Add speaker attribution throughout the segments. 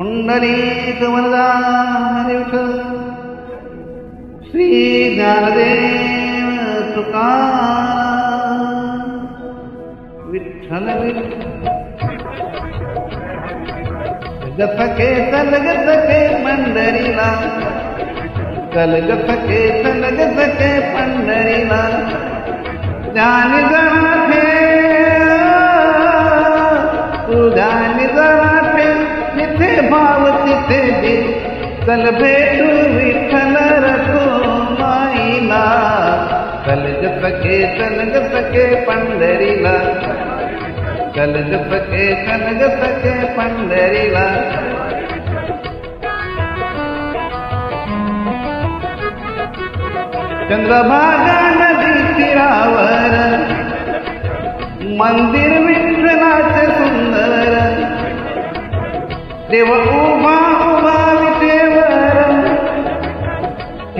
Speaker 1: पुण्डरीक वरदा उठ विठ्ठल श्री ज्ञानदेव तुका विठ्ठल गफके तलग सके पंढरीला तलग सके तलग सके पंढरीला ज्ञान गणा देवी चल भेटू विठ्ठल रतो माईला चल जपके चल जपके पंढरीला। चल जपके चल जपके पंढरीला। चंद्रभागा नदी तीरावर मंदिर विठ्ठलाचे सुंदर। देव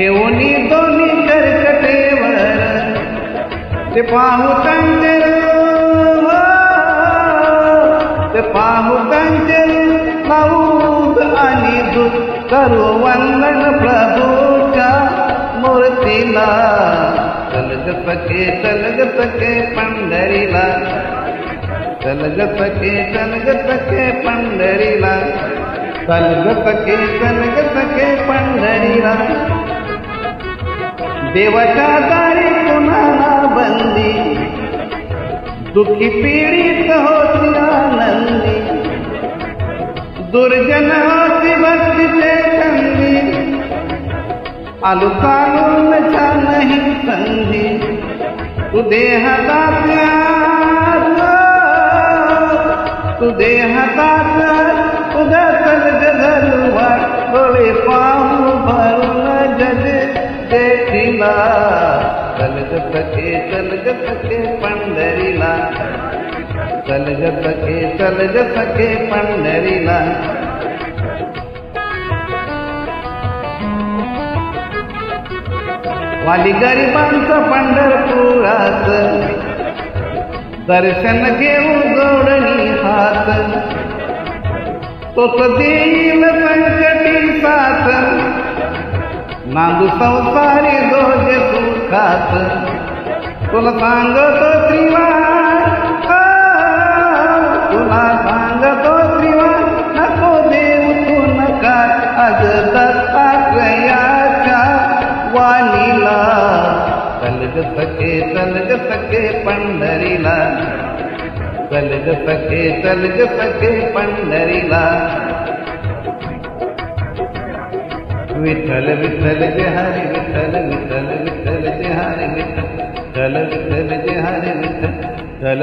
Speaker 1: ठेवणी दोन्ही करकटेवर. ते पाहू त्यांचे हो. ते पाहू त्यांचे पाऊद आणि दूध करू वंदन प्रभूच्या मूर्तीला. चलगतके चलगतके पंढरीला. चलगतके चलगतके पंढरीला. चलगतके चलगतके देवाच्या दारी कुणाला बंदी. दुखी पीडित होती आनंदी. दुर्जन होती भक्तीचे कंदी आलू चालून नाही संधी. तू देहातात तू देहातात उद्या तलग धरुवा डोळे पाहू भर पंढरीला चलग सखे चलगतके सखे पंढरीला. चलगतके सखे पंढरीला. वाली गरिबांचं पंढरपुरात. दर्शन घेऊ जोडणी हात. तोच देईल संकटी साथ नांदू संसारी दोष सुखात. तुला सांगतो श्रीवान तुला सांगतो श्रीवान नको देऊ तू नका. अग दत्तात्रयाच्या वाणीला. कलग सके चलग सके पंढरीला. कलग सके चलग सके पंढरीला. विठ्ठल विठ्ठल जय हरी विठ्ठल विठ्ठल विठ्ठल जय हरी विठ्ठल विठ्ठल विठ्ठल जय विठ्ठल